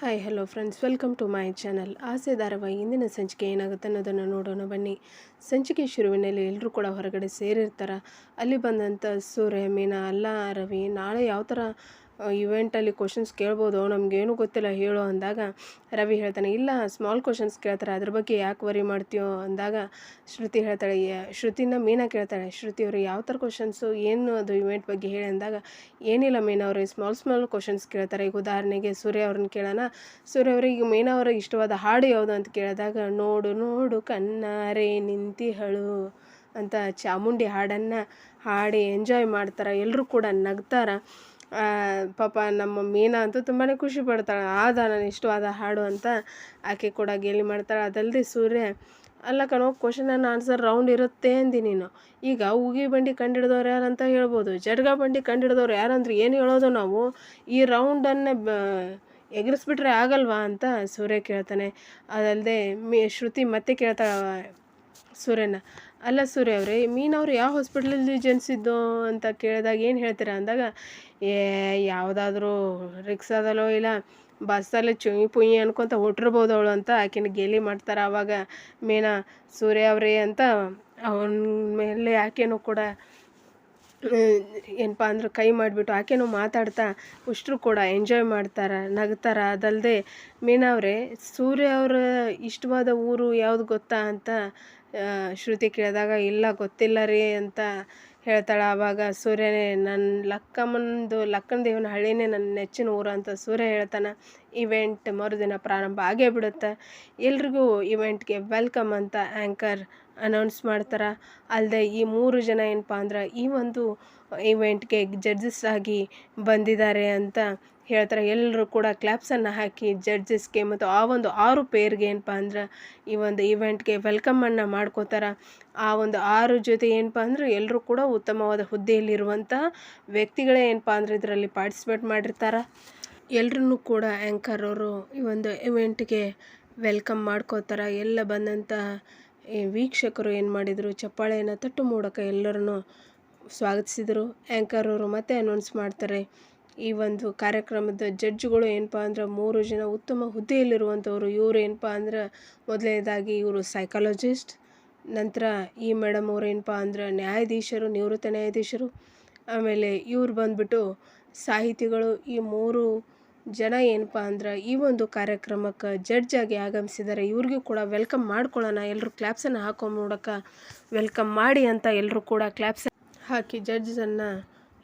Hi hello friends welcome to my channel ಆಸೆ ಧಾರಾವಾಹಿ ಇಂದಿನ ಸಂಚಿಕೆ ಏನಾಗುತ್ತೆ ಅನ್ನೋದನ್ನು ನೋಡೋಣ, ಬನ್ನಿ. ಸಂಚಿಕೆ ಶುರುವಿನಲ್ಲಿ ಎಲ್ಲರೂ ಕೂಡ ಹೊರಗಡೆ ಸೇರಿರ್ತಾರೆ? ಅಲ್ಲಿ ಬಂದಂಥ ಸೂರ್ಯ, ಮೀನಾ, ಅಲ್ಲ ರವಿ ನಾಳೆ ಯಾವ ಥರ ಇವೆಂಟಲ್ಲಿ ಕ್ವಶನ್ಸ್ ಕೇಳ್ಬೋದು, ನಮಗೇನು ಗೊತ್ತಿಲ್ಲ ಹೇಳು ಅಂದಾಗ ರವಿ ಹೇಳ್ತಾನೆ, ಇಲ್ಲ ಸ್ಮಾಲ್ ಕ್ವಶನ್ಸ್ ಕೇಳ್ತಾರೆ, ಅದ್ರ ಬಗ್ಗೆ ಯಾಕೆ ವರಿ ಮಾಡ್ತೀಯೋ ಅಂದಾಗ ಶ್ರುತಿ ಹೇಳ್ತಾಳೆ "ಯಾ- ಶ್ರುತಿನ ಮೀನಾ ಕೇಳ್ತಾಳೆ, ಶ್ರುತಿ ಅವರು ಯಾವ ಥರ ಕ್ವಶನ್ಸು ಏನು ಅದು ಇವೆಂಟ್ ಬಗ್ಗೆ ಹೇಳಿ ಅಂದಾಗ, ಏನಿಲ್ಲ ಮೀನಾ ಅವರು ಸ್ಮಾಲ್ ಸ್ಮಾಲ್ ಕ್ವಶನ್ಸ್ ಕೇಳ್ತಾರೆ, ಈಗ ಉದಾಹರಣೆಗೆ ಸೂರ್ಯ ಅವ್ರನ್ನ ಕೇಳೋಣ, ಸೂರ್ಯ ಅವರಿಗೆ ಮೀನಾ ಅವ್ರಿಗೆ ಇಷ್ಟವಾದ ಹಾಡು ಯಾವುದು ಅಂತ ಕೇಳಿದಾಗ, ನೋಡು ನೋಡು ಕಣ್ಣಾರೆ ನಿಂತಿಹಳು ಅಂತ ಚಾಮುಂಡಿ ಹಾಡನ್ನು ಹಾಡಿ ಎಂಜಾಯ್ ಮಾಡ್ತಾರೆ ಎಲ್ಲರೂ ಕೂಡ ನಗ್ತಾರೆ. ಪಾಪ ನಮ್ಮ ಮೀನಾ ಅಂತೂ ತುಂಬಾ ಖುಷಿ ಪಡ್ತಾಳೆ. ಆದ ನಾನು ಇಷ್ಟವಾದ ಹಾಡು ಅಂತ ಆಕೆ ಕೂಡ ಗೇಲಿ ಮಾಡ್ತಾಳೆ. ಅದಲ್ಲದೆ ಸೂರ್ಯ, ಅಲ್ಲ ಕಣೋ ಕ್ವಶನ್ ಆ್ಯಂಡ್ ಆನ್ಸರ್ ರೌಂಡ್ ಇರುತ್ತೆ ಅಂದಿ ನೀನು. ಈಗ ಉಗಿ ಬಂಡಿ ಕಂಡಿಡಿದವ್ರು ಯಾರಂತ ಹೇಳ್ಬೋದು. ಜಡ್ಗ ಬಂಡಿ ಕಂಡಿಡಿದವ್ರು ಯಾರಂದ್ರೆ ಏನು ಹೇಳೋದು ನಾವು? ಈ ರೌಂಡನ್ನು ಬ, ಎಗರಿಸ್ಬಿಟ್ರೆ ಆಗಲ್ವಾ? ಅಂತ ಸೂರ್ಯ ಕೇಳ್ತಾನೆ. ಅದಲ್ಲದೆ ಮೀ, ಶ್ರುತಿ ಮತ್ತೆ ಕೇಳ್ತಾಳೆ ಸೂರ್ಯನ ಅಲ್ಲ ಸೂರ್ಯ ಅವರೇ ಮೀನವ್ರು ಯಾವ ಹಾಸ್ಪಿಟ್ಲಲ್ಲಿ ಜನಿಸಿದ್ದು ಅಂತ ಕೇಳಿದಾಗ ಏನು ಹೇಳ್ತೀರಾ ಅಂದಾಗ, ಏ, ಯಾವುದಾದ್ರೂ ರಿಕ್ಸಾದಲ್ಲೋ ಇಲ್ಲ ಬಸ್ಸಲ್ಲಿ ಚುಯಿ ಪುಯಿ ಅನ್ಕೊತ ಹೊಟ್ಟಿರ್ಬೋದು ಅವಳು ಅಂತ ಆಕಿನ ಗೇಲಿ ಮಾಡ್ತಾರೆ ಆವಾಗ ಮೀನಾ, ಸೂರ್ಯ ಅವರೇ ಅಂತ ಅವನ ಮೇಲೆ ಆಕೆನೂ ಕೂಡ ಏನಪ್ಪ ಅಂದ್ರೆ ಕೈ ಮಾಡಿಬಿಟ್ಟು ಆಕೆನೂ ಮಾತಾಡ್ತಾ ಉಷ್ಟ್ರು ಕೂಡ ಎಂಜಾಯ್ ಮಾಡ್ತಾರೆ, ನಗ್ತಾರೆ. ಅದಲ್ಲದೆ ಮೀನಾ ಅವರೇ, ಸೂರ್ಯ ಅವರ ಇಷ್ಟವಾದ ಊರು ಯಾವುದು ಗೊತ್ತಾ ಅಂತ ಶ್ರುತಿ ಕೇಳಿದಾಗ, ಇಲ್ಲ, ಗೊತ್ತಿಲ್ಲ ರೀ ಅಂತ ಹೇಳ್ತಾಳೆ. ಆವಾಗ ಸೂರ್ಯನೇ ನನ್ನ ಲಕ್ಕಮ್ಮಂದು, ಲಕ್ಕನ ದೇವನ ಹಳ್ಳಿನೇ ನನ್ನ ನೆಚ್ಚಿನ ಊರು ಅಂತ ಸೂರ್ಯ ಹೇಳ್ತಾನೆ. ಇವೆಂಟ್ ಮರುದಿನ ಪ್ರಾರಂಭ ಆಗೇ ಬಿಡುತ್ತೆ. ಎಲ್ರಿಗೂ ಇವೆಂಟ್ಗೆ ವೆಲ್ಕಮ್ ಅಂತ ಆ್ಯಂಕರ್ ಅನೌನ್ಸ್ ಮಾಡ್ತಾರೆ. ಅಲ್ಲದೆ ಈ ಮೂರು ಜನ ಏನಪ್ಪ ಅಂದ್ರೆ, ಈ ಒಂದು ಇವೆಂಟ್ಗೆ ಜಡ್ಜಸ್ ಆಗಿ ಬಂದಿದ್ದಾರೆ ಅಂತ ಹೇಳ್ತಾರೆ ಎಲ್ಲರೂ ಕೂಡ ಕ್ಲಾಪ್ಸನ್ನು ಹಾಕಿ ಜಡ್ಜಸ್ಗೆ ಮತ್ತು ಆ ಒಂದು ಆರು ಪೇರ್ಗೆ ಏನಪ್ಪ ಅಂದ್ರೆ ಈ ಒಂದು ಇವೆಂಟ್ಗೆ ವೆಲ್ಕಮನ್ನು ಮಾಡ್ಕೋತಾರೆ. ಆ ಒಂದು ಆರು ಜೊತೆ ಏನಪ್ಪ ಅಂದ್ರೆ ಎಲ್ಲರೂ ಕೂಡ ಉತ್ತಮವಾದ ಹುದ್ದೆಯಲ್ಲಿರುವಂಥ ವ್ಯಕ್ತಿಗಳೇ ಏನಪ್ಪ ಅಂದ್ರೆ ಇದರಲ್ಲಿ ಪಾರ್ಟಿಸಿಪೇಟ್ ಮಾಡಿರ್ತಾರೆ. ಎಲ್ಲರೂ ಕೂಡ ಆ್ಯಂಕರ್ ಅವರು ಈ ಒಂದು ಇವೆಂಟ್ಗೆ ವೆಲ್ಕಮ್ ಮಾಡ್ಕೋತಾರೆ. ಎಲ್ಲ ಬಂದಂಥ ವೀಕ್ಷಕರು ಏನು ಮಾಡಿದರು, ಚಪ್ಪಾಳೆಯನ್ನು ತಟ್ಟು ಮೂಲಕ ಎಲ್ಲರನ್ನು ಸ್ವಾಗತಿಸಿದರು. ಆ್ಯಂಕರ್ ಅವರು ಮತ್ತೆ ಅನೌನ್ಸ್ ಮಾಡ್ತಾರೆ. ಈ ಒಂದು ಕಾರ್ಯಕ್ರಮದ ಜಡ್ಜ್ಗಳು ಏನಪ್ಪ ಅಂದ್ರೆ ಮೂರು ಜನ ಉತ್ತಮ ಹುದ್ದೆಯಲ್ಲಿರುವಂಥವ್ರು, ಇವರು ಏನಪ್ಪ ಅಂದ್ರೆ ಮೊದಲನೇದಾಗಿ ಇವರು ಸೈಕಾಲಜಿಸ್ಟ್ ನಂತರ ಈ ಮೇಡಮ್ ಅವ್ರು ಏನಪ್ಪ ಅಂದ್ರೆ ನ್ಯಾಯಾಧೀಶರು, ನಿವೃತ್ತ ನ್ಯಾಯಾಧೀಶರು, ಆಮೇಲೆ ಇವ್ರು ಬಂದ್ಬಿಟ್ಟು ಸಾಹಿತಿಗಳು, ಈ ಮೂರು ಜನ ಏನಪ್ಪ ಅಂದ್ರೆ ಈ ಒಂದು ಕಾರ್ಯಕ್ರಮಕ್ಕೆ ಜಡ್ಜ್ ಆಗಿ ಆಗಮಿಸಿದ್ದಾರೆ. ಇವ್ರಿಗೂ ಕೂಡ ವೆಲ್ಕಮ್ ಮಾಡ್ಕೊಳ್ಳೋಣ ಎಲ್ಲರೂ ಕ್ಲಾಪ್ಸನ್ನು ಹಾಕೋ ಮೂಲಕ ವೆಲ್ಕಮ್ ಮಾಡಿ ಅಂತ ಎಲ್ಲರೂ ಕೂಡ ಕ್ಲಾಪ್ಸ್ ಹಾಕಿ ಜಡ್ಜನ್ನು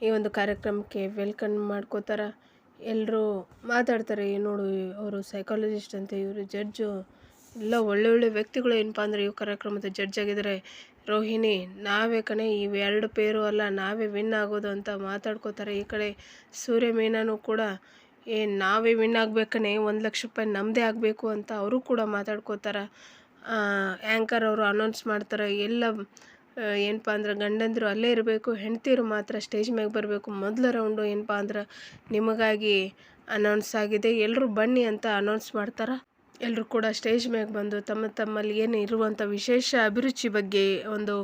ಈ ಒಂದು ಕಾರ್ಯಕ್ರಮಕ್ಕೆ ವೆಲ್ಕಮ್ ಮಾಡ್ಕೋತಾರೆ. ಎಲ್ಲರೂ ಮಾತಾಡ್ತಾರೆ, "ಏ ನೋಡು ಅವರು ಸೈಕಾಲಜಿಸ್ಟ್ ಅಂತ, ಇವರು ಜಡ್ಜು ಎಲ್ಲ ಒಳ್ಳೆ ಒಳ್ಳೆ ವ್ಯಕ್ತಿಗಳು ಏನಪ್ಪ ಅಂದರೆ ಈ ಕಾರ್ಯಕ್ರಮದ ಜಡ್ಜ್ ಆಗಿದ್ದಾರೆ. ರೋಹಿಣಿ, ನಾವೇ ಕಣೆ ಇವೆರಡು ಪೇರು ಅಲ್ಲ, ನಾವೇ ವಿನ್ ಆಗೋದು ಅಂತ ಮಾತಾಡ್ಕೋತಾರೆ. ಈ ಕಡೆ ಸೂರ್ಯ ಮೀನಾನು ಕೂಡ, ಏ, ನಾವೇ ವಿನ್ ಆಗ್ಬೇಕನೆ ಒಂದು ಲಕ್ಷ ರೂಪಾಯಿ ನಮ್ಮದೇ ಆಗಬೇಕು ಅಂತ ಅವರು ಕೂಡ ಮಾತಾಡ್ಕೋತಾರೆ. ಆ್ಯಂಕರ್ ಅವರು ಅನೌನ್ಸ್ ಮಾಡ್ತಾರೆ. ಎಲ್ಲ ಏನಪ್ಪ ಅಂದ್ರೆ ಗಂಡಂದಿರು ಅಲ್ಲೇ ಇರಬೇಕು, ಹೆಂಡ್ತಿರು ಮಾತ್ರ ಸ್ಟೇಜ್ ಮ್ಯಾಗೆ ಬರಬೇಕು. ಮೊದಲ ರೌಂಡು ಏನಪ್ಪ ಅಂದ್ರೆ ನಿಮಗಾಗಿ ಅನೌನ್ಸ್ ಆಗಿದೆ. ಎಲ್ಲರೂ ಬನ್ನಿ ಅಂತ ಅನೌನ್ಸ್ ಮಾಡ್ತಾರೆ. ಎಲ್ಲರೂ ಕೂಡ ಸ್ಟೇಜ್ ಮ್ಯಾಗೆ ಬಂದು ತಮ್ಮ ತಮ್ಮಲ್ಲಿ ಏನು ಇರುವಂಥ ವಿಶೇಷ ಅಭಿರುಚಿ ಬಗ್ಗೆ ಒಂದು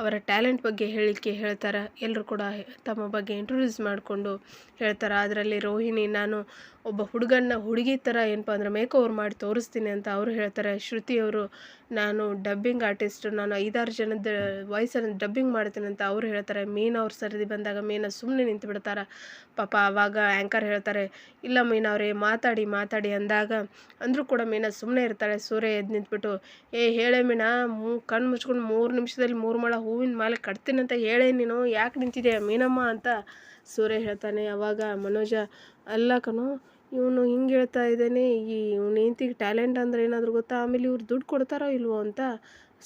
ಅವರ ಟ್ಯಾಲೆಂಟ್ ಬಗ್ಗೆ ಹೇಳಿಕೆ ಹೇಳ್ತಾರೆ. ಎಲ್ಲರೂ ಕೂಡ ತಮ್ಮ ಬಗ್ಗೆ ಇಂಟ್ರೊಡ್ಯೂಸ್ ಮಾಡಿಕೊಂಡು ಹೇಳ್ತಾರೆ. ಅದರಲ್ಲಿ ರೋಹಿಣಿ, ನಾನು ಒಬ್ಬ ಹುಡುಗನ್ನ ಹುಡುಗಿ ಥರ ಏನಪ್ಪ ಅಂದ್ರೆ ಮೇಕ್ ಓವರ್ ಮಾಡಿ ತೋರಿಸ್ತೀನಿ ಅಂತ ಅವರು ಹೇಳ್ತಾರೆ. ಶ್ರುತಿಯವರು ನಾನು ಡಬ್ಬಿಂಗ್ ಆರ್ಟಿಸ್ಟ್ ನಾನು ಐದಾರು ಜನದ ವಾಯ್ಸನ್ನು ಡಬ್ಬಿಂಗ್ ಮಾಡ್ತೀನಿ ಅಂತ ಅವರು ಹೇಳ್ತಾರೆ. ಮೀನಾ ಅವ್ರು ಸರದಿ ಬಂದಾಗ ಮೀನ ಸುಮ್ಮನೆ ನಿಂತು ಬಿಡ್ತಾರೆ. ಪಾಪ ಆವಾಗ ಆ್ಯಂಕರ್ ಹೇಳ್ತಾರೆ, ಇಲ್ಲ ಮೀನ ಅವರೇ, ಮಾತಾಡಿ ಮಾತಾಡಿ ಅಂದಾಗ ಅಂದರೂ ಕೂಡ ಮೀನ ಸುಮ್ಮನೆ ಇರ್ತಾಳೆ. ಸೂರ್ಯ ಎದ್ದು ನಿಂತ್ಬಿಟ್ಟು, ಏ, ಹೇಳೇ ಮೀನಾ, ಮೂ ಕಣ್ಣು ಮುಚ್ಕೊಂಡು ಮೂರು ನಿಮಿಷದಲ್ಲಿ ಮೂರು ಮೊಳ ಹೂವಿನ ಮಾಲೆ ಕಟ್ತೀನಿ ಅಂತ ಹೇಳೇ ನೀನು. ಯಾಕೆ ನಿಂತಿದ್ದೀಯ ಮೀನಮ್ಮ ಅಂತ ಸೂರ್ಯ ಹೇಳ್ತಾನೆ, ಅವಾಗ ಮನೋಜ, ಅಲ್ಲ ಕಣೋ, ಇವನು ಹಿಂಗೆ ಹೇಳ್ತಾ ಇದ್ದಾನೆ, ಈ ಇವ್ನ ಹೆಂಡ್ತಿಗೆ ಟ್ಯಾಲೆಂಟ್ ಅಂದ್ರೆ ಏನಾದರೂ ಗೊತ್ತಾ? ಆಮೇಲೆ ಇವ್ರು ದುಡ್ಡು ಕೊಡ್ತಾರೋ ಇಲ್ವೋ ಅಂತ?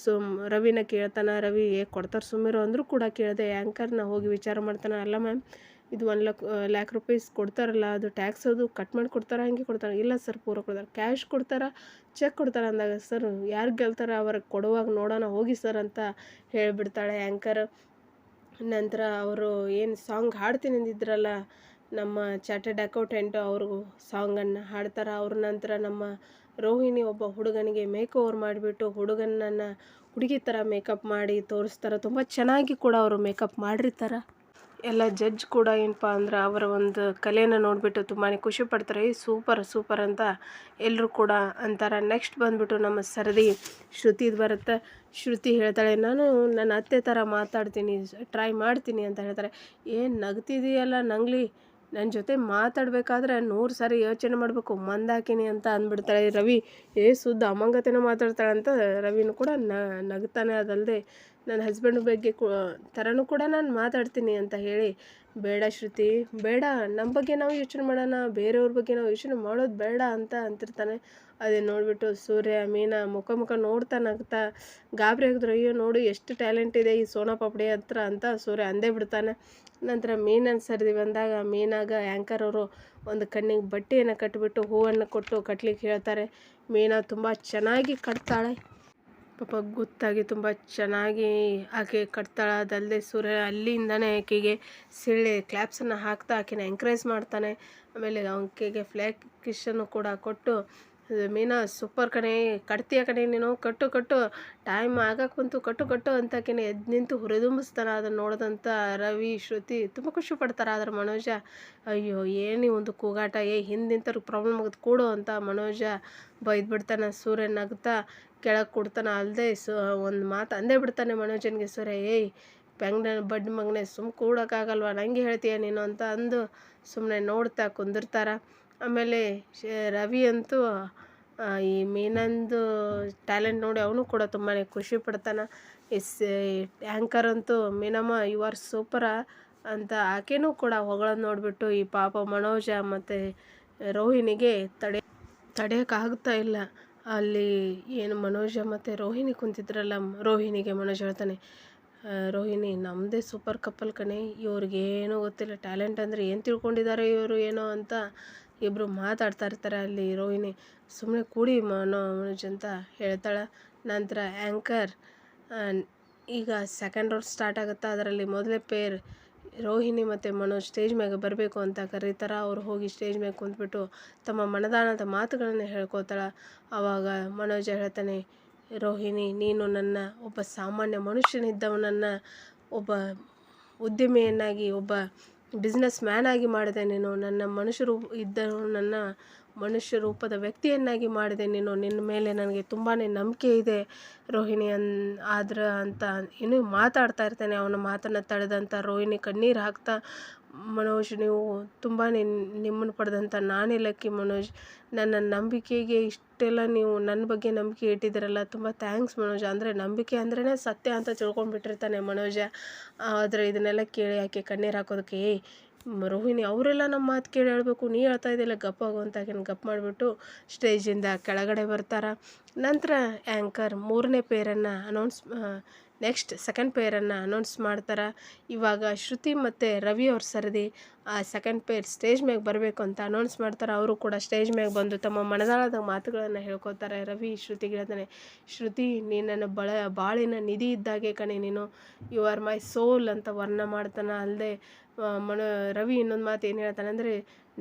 ಸೊ ರವಿನ ಕೇಳ್ತಾನೆ, ರವಿ ಕೊಡ್ತಾರೆ ಸುಮ್ಮಿರೋ ಅಂದರೂ ಕೂಡ ಕೇಳಿದೆ ಆ್ಯಂಕರ್ನ ಹೋಗಿ ವಿಚಾರ ಮಾಡ್ತಾನೆ, ಅಲ್ಲ ಮ್ಯಾಮ್, ಇದು ಒನ್ ಲಕ್ ಲ್ಯಾಕ್ ರುಪೀಸ್ ಕೊಡ್ತಾರಲ್ಲ, ಅದು ಟ್ಯಾಕ್ಸ್ ಅದು ಕಟ್ ಮಾಡಿ ಕೊಡ್ತಾರ? ಹಂಗೆ ಕೊಡ್ತಾರೆ? ಇಲ್ಲ ಸರ್, ಪೂರ ಕೊಡ್ತಾರೆ. ಕ್ಯಾಶ್ ಕೊಡ್ತಾರ? ಚೆಕ್ ಕೊಡ್ತಾರೆ. ಅಂದಾಗ, ಸರ್, ಯಾರು ಗೆಲ್ತಾರೆ? ಅವ್ರಿಗೆ ಕೊಡುವಾಗ ನೋಡೋಣ, ಹೋಗಿ ಸರ್ ಅಂತ ಹೇಳಿಬಿಡ್ತಾಳೆ ಆ್ಯಂಕರ್ ನಂತರ ಅವರು ಏನು ಸಾಂಗ್ ಹಾಡ್ತೀನಿ ಅಂದಿದ್ರಲ್ಲ, ನಮ್ಮ ಚಾರ್ಟೆಡ್ ಅಕೌಂಟೆಂಟು ಅವರು ಸಾಂಗನ್ನು ಹಾಡ್ತಾರೆ. ಅವ್ರ ನಂತರ ನಮ್ಮ ರೋಹಿಣಿ ಒಬ್ಬ ಹುಡುಗನಿಗೆ ಮೇಕ್ ಓವರ್ ಮಾಡಿಬಿಟ್ಟು ಹುಡುಗನನ್ನು ಹುಡುಗಿ ಥರ ಮೇಕಪ್ ಮಾಡಿ ತೋರಿಸ್ತಾರೆ. ತುಂಬ ಚೆನ್ನಾಗಿ ಕೂಡ ಅವರು ಮೇಕಪ್ ಮಾಡಿರ್ತಾರೆ. ಎಲ್ಲ ಜಡ್ಜ್ ಕೂಡ ಏನಪ್ಪ ಅಂದ್ರೆ ಅವರ ಒಂದು ಕಲೆಯನ್ನು ನೋಡಿಬಿಟ್ಟು ತುಂಬಾ ಖುಷಿ ಪಡ್ತಾರೆ. "ಏ, ಸೂಪರ್ ಸೂಪರ್ ಅಂತ ಎಲ್ಲರೂ ಕೂಡ ಅಂತಾರೆ. ನೆಕ್ಸ್ಟ್ ಬಂದ್ಬಿಟ್ಟು ನಮ್ಮ ಸರದಿ ಶ್ರುತಿದು ಬರುತ್ತೆ. ಶ್ರುತಿ ಹೇಳ್ತಾಳೆ ನಾನು ನನ್ನ ಅತ್ತೆ ಥರ ಮಾತಾಡ್ತೀನಿ ಟ್ರೈ ಮಾಡ್ತೀನಿ ಅಂತ ಹೇಳ್ತಾರೆ. ಏನು ನಗ್ತಿದೆಯಲ್ಲ ನಂಗ್ಲಿ? ನನ್ನ ಜೊತೆ ಮಾತಾಡಬೇಕಾದ್ರೆ ನೂರು ಸಾರಿ ಯೋಚನೆ ಮಾಡಬೇಕು ಮಂದಾಕಿನಿ ಅಂತ ಅಂದ್ಬಿಡ್ತಾಳೆ ರವಿ. ಏ ಸುದ್ದ ಅಮಂಗತೆನ ಮಾತಾಡ್ತಾಳೆ ಅಂತ ರವಿನೂ ಕೂಡ ನಗ್ತಾನೆ. ಅದಲ್ಲದೆ ನನ್ನ ಹಸ್ಬೆಂಡ್ ಬಗ್ಗೆ ಥರನೂ ಕೂಡ ನಾನು ಮಾತಾಡ್ತೀನಿ ಅಂತ ಹೇಳಿ, ಬೇಡ ಶ್ರುತಿ, ಬೇಡ ನಮ್ಮ ಬಗ್ಗೆ ನಾವು ಯೋಚನೆ ಮಾಡೋಣ, ಬೇರೆಯವ್ರ ಬಗ್ಗೆ ನಾವು ಯೋಚನೆ ಮಾಡೋದು ಬೇಡ ಅಂತ ಅಂತಿರ್ತಾನೆ. ಅದೇ ನೋಡಿಬಿಟ್ಟು ಸೂರ್ಯ, ಮೀನಾ ಮುಖ ಮುಖ ನೋಡ್ತಾ ನಗ್ತಾ ಗಾಬರಿ ಆಗಿದ್ರು, ಅಯ್ಯೋ ನೋಡು ಎಷ್ಟು ಟ್ಯಾಲೆಂಟ್ ಇದೆ ಈ ಸೋನಾ ಪಾಪಡಿ ಹತ್ರ ಅಂತ ಸೂರ್ಯ ಅಂದೇ ಬಿಡ್ತಾನೆ. ನಂತರ ಮೀನನ್ನು ಸರಿದು ಬಂದಾಗ ಮೀನಾಗ ಆ್ಯಂಕರ್ ಅವರು ಒಂದು ಕಣ್ಣಿಗೆ ಬಟ್ಟೆಯನ್ನು ಕಟ್ಟಿಬಿಟ್ಟು ಹೂವನ್ನು ಕೊಟ್ಟು ಕಟ್ಲಿಕ್ಕೆ ಹೇಳ್ತಾರೆ. ಮೀನಾ ತುಂಬ ಚೆನ್ನಾಗಿ ಕಟ್ತಾಳೆ. ಪಾಪ ಗೊತ್ತಾಗಿ ತುಂಬ ಚೆನ್ನಾಗಿ ಆಕೆ ಕಟ್ತಾಳೆ. ಅದಲ್ಲದೆ ಸೂರ್ಯ ಅಲ್ಲಿಂದನೇ ಆಕೆಗೆ ಸಿಳ್ಳೆ ಕ್ಲಾಪ್ಸನ್ನು ಹಾಕ್ತಾ ಆಕೆನ ಎಂಕರೇಜ್ ಮಾಡ್ತಾನೆ. ಆಮೇಲೆ ಆಕೆಗೆ ಫ್ಲ್ಯಾಗ್ ಕಿಶನ್ನು ಕೂಡ ಕೊಟ್ಟು ಮೀನಾ ಸೂಪರ್ ಕಣೆ ಕಟ್ತೀಯ ಕಣೆ ನೀನು? ಕಟ್ಟು ಕಟ್ಟು. ಟೈಮ್ ಆಗಕ್ಕೆ ಬಂತು. ಕಟ್ಟು ಕಟ್ಟು ಅಂತ ಆಕೆನ ಎದ್ದು ನಿಂತು ಹುರಿದುಂಬಿಸ್ತಾನೆ ಅದನ್ನು ನೋಡಿದಂಥ ರವಿ, ಶ್ರುತಿ ತುಂಬ ಖುಷಿ ಪಡ್ತಾರೆ ಆದ್ರೆ ಮನೋಜ. ಅಯ್ಯೋ, ಏನು ಒಂದು ಕೂಗಾಟ? ಏ ಹಿಂದಿಂತರ ಪ್ರಾಬ್ಲಮ್ ಆಗುತ್ತೆ ಕೂಡು ಅಂತ ಮನೋಜ ಬೈದ್ಬಿಡ್ತಾನೆ. ಸೂರ್ಯ ನಗ್ತಾ ಕೆಳಗೆ ಕೊಡ್ತಾನೆ. ಅಲ್ಲದೆ ಸೊ, ಒಂದು ಮಾತು ಅಂದೇ ಬಿಡ್ತಾನೆ ಮನೋಜನಿಗೆ ಸೂರ್ಯ, ಏಯ್ ಬೆಂಗ್ನ ಬಡ್ ಮಗನೇ ಸುಮ್ಮ ಕೂಡೋಕ್ಕಾಗಲ್ವ? ನಂಗೆ ಹೇಳ್ತೀಯ ನೀನು? ಅಂತ ಅಂದು ಸುಮ್ಮನೆ ನೋಡ್ತಾ ಕುಂದಿರ್ತಾರ. ಆಮೇಲೆ ರವಿ ಅಂತೂ ಈ ಮೀನಂದು ಟ್ಯಾಲೆಂಟ್ ನೋಡಿ ಅವನು ಕೂಡ ತುಂಬಾ ಖುಷಿ ಪಡ್ತಾನೆ. ಎಸ್ ಆ್ಯಂಕರ್ ಅಂತೂ ಮೀನಮ್ಮ ಯು ಆರ್ ಸೂಪರ ಅಂತ ಆಕೆನೂ ಕೂಡ ಹೊಗಳನ್ನು ನೋಡಿಬಿಟ್ಟು ಈ ಪಾಪ ಮನೋಜ ಮತ್ತು ರೋಹಿಣಿಗೆ ತಡೆ ತಡೆಯೋಕ್ಕಾಗ್ತಾ ಇಲ್ಲ. ಅಲ್ಲಿ ಏನು ಮನೋಜ ಮತ್ತು ರೋಹಿಣಿ ಕುಂತಿದ್ರಲ್ಲ ರೋಹಿಣಿಗೆ ಮನೋಜ್ ಹೇಳ್ತಾನೆ "ಆ, ರೋಹಿಣಿ ನಮ್ಮದೇ ಸೂಪರ್ ಕಪ್ಪಲ್ ಕಣೆ ಇವ್ರಿಗೇನೂ ಗೊತ್ತಿಲ್ಲ ಟ್ಯಾಲೆಂಟ್ ಅಂದರೆ ಏನು ತಿಳ್ಕೊಂಡಿದ್ದಾರೆ ಇವರು ಏನೋ ಅಂತ. ಇಬ್ಬರು ಮಾತಾಡ್ತಾ ಇರ್ತಾರೆ ಅಲ್ಲಿ ರೋಹಿಣಿ. ಸುಮ್ಮನೆ ಕೂಡಿ ಮನೋಜ್ ಅಂತ ಹೇಳ್ತಾಳೆ. ನಂತರ ಆ್ಯಂಕರ್ ಈಗ ಸೆಕೆಂಡ್ ರೌಂಡ್ ಸ್ಟಾರ್ಟ್ ಆಗುತ್ತೆ, ಅದರಲ್ಲಿ ಮೊದಲೇ ಪೇರ್ ರೋಹಿಣಿ ಮತ್ತು ಮನೋಜ್ ಸ್ಟೇಜ್ ಮ್ಯಾಗೆ ಬರಬೇಕು ಅಂತ ಕರೀತಾರೆ. ಅವ್ರು ಹೋಗಿ ಸ್ಟೇಜ್ ಮ್ಯಾಗೆ ಕುಂತ್ಬಿಟ್ಟು ತಮ್ಮ ಮನದಾನದ ಮಾತುಗಳನ್ನು ಹೇಳ್ಕೊತಾಳೆ. ಆವಾಗ ಮನೋಜ ಹೇಳ್ತಾನೆ, ರೋಹಿಣಿ, ನೀನು ನನ್ನ ಒಬ್ಬ ಸಾಮಾನ್ಯ ಮನುಷ್ಯನಿದ್ದವನನ್ನು, ಒಬ್ಬ ಉದ್ಯಮಿಯನ್ನಾಗಿ ಒಬ್ಬ ಬಿಸ್ನೆಸ್ ಮ್ಯಾನ್ ಆಗಿ ಮಾಡಿದೆ ನೀನು, ನನ್ನ ಮನುಷ್ಯ ರೂಪ ನನ್ನ ಮನುಷ್ಯ ರೂಪದ ವ್ಯಕ್ತಿಯನ್ನಾಗಿ ಮಾಡಿದೆ ನೀನು, ನಿನ್ನ ಮೇಲೆ ನನಗೆ ತುಂಬಾ ನಂಬಿಕೆ ಇದೆ ರೋಹಿಣಿ ಅನ್, ಆದ್ರೆ ಅಂತ ಇನ್ನೂ ಮಾತಾಡ್ತಾ ಇರ್ತಾನೆ, ಅವನ ಮಾತನ್ನು ತಡೆದಂಥ ರೋಹಿಣಿ ಕಣ್ಣೀರು ಹಾಕ್ತಾ ಮನೋಜ್, ನೀವು ತುಂಬಾ ನಿಮ್ಮನ್ನು ಪಡೆದಂಥ ನಾನೇ ಲಕ್ಕಿ ಮನೋಜ್. ನನ್ನ ನಂಬಿಕೆಗೆ ಇಷ್ಟೆಲ್ಲ ನೀವು ನನ್ನ ಬಗ್ಗೆ ನಂಬಿಕೆ ಇಟ್ಟಿದ್ದೀರಲ್ಲ, ತುಂಬ ಥ್ಯಾಂಕ್ಸ್ ಮನೋಜ್. ಅಂದರೆ ನಂಬಿಕೆ ಅಂದ್ರೇ ಸತ್ಯ ಅಂತ ತಿಳ್ಕೊಂಡ್ಬಿಟ್ಟಿರ್ತಾನೆ ಮನೋಜ. ಆದರೆ ಇದನ್ನೆಲ್ಲ ಕೇಳಿ ಯಾಕೆ ಕಣ್ಣೀರು ಹಾಕೋದಕ್ಕೆ, ಏಯ್, ರೋಹಿಣಿ, ಅವರೆಲ್ಲ ನಮ್ಮ ಮಾತು ಕೇಳಿ ಹೇಳಬೇಕು. ನೀ ಹೇಳ್ತಾ ಇದ್ದಿಲ್ಲ ಗಪ್ಪಾಗು ಅಂತ ಗಪ್ ಮಾಡಿಬಿಟ್ಟು ಸ್ಟೇಜಿಂದ ಕೆಳಗಡೆ ಬರ್ತಾರೆ. ನಂತರ ಆ್ಯಂಕರ್ ಮೂರನೇ ಪೇರನ್ನು ಅನೌನ್ಸ್ ನೆಕ್ಸ್ಟ್ ಸೆಕೆಂಡ್ ಪೇರನ್ನು ಅನೌನ್ಸ್ ಮಾಡ್ತಾರೆ. ಇವಾಗ ಶ್ರುತಿ ಮತ್ತು ರವಿ ಅವ್ರ ಸರದಿ. ಆ ಸೆಕೆಂಡ್ ಪೇರ್ ಸ್ಟೇಜ್ ಮ್ಯಾಗೆ ಬರಬೇಕು ಅಂತ ಅನೌನ್ಸ್ ಮಾಡ್ತಾರೆ, ಅವರು ಕೂಡ ಸ್ಟೇಜ್ ಮ್ಯಾಗೆ ಬಂದು ತಮ್ಮ ಮನದಾಳದ ಮಾತುಗಳನ್ನು ಹೇಳ್ಕೊತಾರೆ. ರವಿ ಶ್ರುತಿಗೆ ಹೇಳ್ತಾನೆ ಶ್ರುತಿ, ನೀ ನನ್ನ ಬಳ, ಬಾಳಿನ ನಿಧಿ ಇದ್ದಾಗೆ ಕಣೆ ನೀನು. ಯು ಆರ್ ಮೈ ಸೋಲ್ ಅಂತ ವರ್ಣ ಮಾಡ್ತಾನೆ. ಅಲ್ಲದೆ ಮನ, ರವಿ ಇನ್ನೊಂದು ಮಾತು ಏನು ಹೇಳ್ತಾನೆ ಅಂದರೆ,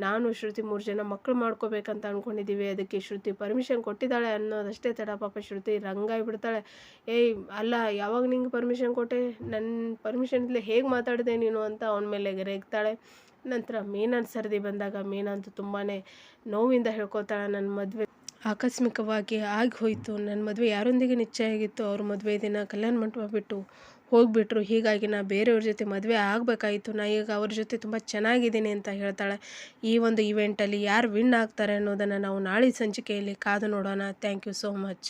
ನಾನು ಶ್ರುತಿ ಮೂರು ಜನ ಮಕ್ಕಳು ಮಾಡ್ಕೋಬೇಕಂತ ಅಂದ್ಕೊಂಡಿದ್ದೀವಿ ಅದಕ್ಕೆ ಶ್ರುತಿ ಪರ್ಮಿಷನ್ ಕೊಟ್ಟಿದ್ದಾಳೆ ಅನ್ನೋದಷ್ಟೇ ತಡ. ಪಾಪ ಶ್ರುತಿ ರಂಗಾಗಿ ಬಿಡ್ತಾಳೆ. ಏಯ್, ಅಲ್ಲ, ಯಾವಾಗ ನಿಂಗೆ ಪರ್ಮಿಷನ್ ಕೊಟ್ಟೆ? ನನ್ನ ಪರ್ಮಿಷನ್ ಹೇಗೆ ಮಾತಾಡಿದೆ ನೀನು? ಅಂತ ಅವನ ಮೇಲೆ ರೇಗ್ತಾಳೆ ನಂತರ ಮೀನನ್ ಸರದಿ ಬಂದಾಗ ಮೀನಂತೂ ತುಂಬಾ ನೋವಿಂದ ಹೇಳ್ಕೊತಾಳೆ ನನ್ನ ಮದುವೆ. ಆಕಸ್ಮಿಕವಾಗಿ ಆಗಿ ಹೋಯಿತು. ನನ್ನ ಮದುವೆ ಯಾರೊಂದಿಗೆ ನಿಶ್ಚಯ ಆಗಿತ್ತು ಅವ್ರ ಮದುವೆ ದಿನ ಕಲ್ಯಾಣ ಮಂಟಪ ಬಿಟ್ಟು ಹೋಗಿಬಿಟ್ರು. ಹೀಗಾಗಿ ನಾ ಬೇರೆಯವ್ರ ಜೊತೆ ಮದುವೆ ಆಗಬೇಕಾಯಿತು. ನಾ ಈಗ ಅವ್ರ ಜೊತೆ ತುಂಬ ಚೆನ್ನಾಗಿದ್ದೀನಿ ಅಂತ ಹೇಳ್ತಾಳೆ. ಈ ಒಂದು ಇವೆಂಟಲ್ಲಿ ಯಾರು ವಿನ್ ಆಗ್ತಾರೆ ಅನ್ನೋದನ್ನು ನಾವು ನಾಳೆ ಸಂಚಿಕೆಯಲ್ಲಿ ಕಾದು ನೋಡೋಣ. Thank you so much